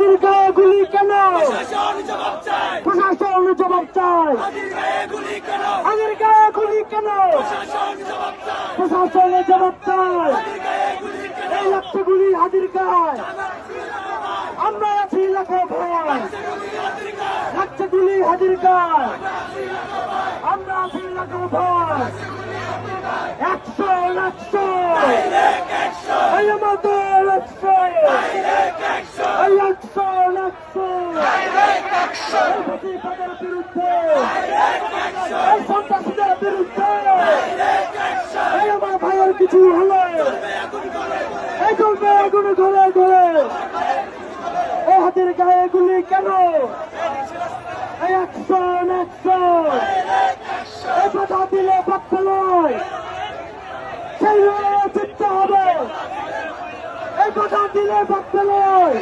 হাদির গায়ে গুলি কেন? প্রশাসন জবাব চায়। হাদির গায়ে গুলি কেন? প্রশাসন জবাব চায়। এই লাগছে গুলি হাদির গায়ে। আমরা আছি লাখো ভয় লাগছে গুলি হাদির গায়ে। আমরা আছি লাখো ভয় একশো একশো। এই আমাদের একশো একশো একশো। প্রতিবাদের বিরুদ্ধে এই সন্ত্রাসীদের বিরুদ্ধে! এই আমার ভাইয়ের কিছু হলে! এই চলবে আগুন ঘরে ঘরে এই হাতের গায়ে গুলি কেন? এই একশো একশো এই কথা দিলে বাক্য নয়! সেই লড়াইয়ে জিততে হবে! এই কথা দিলে বাক্য নয়!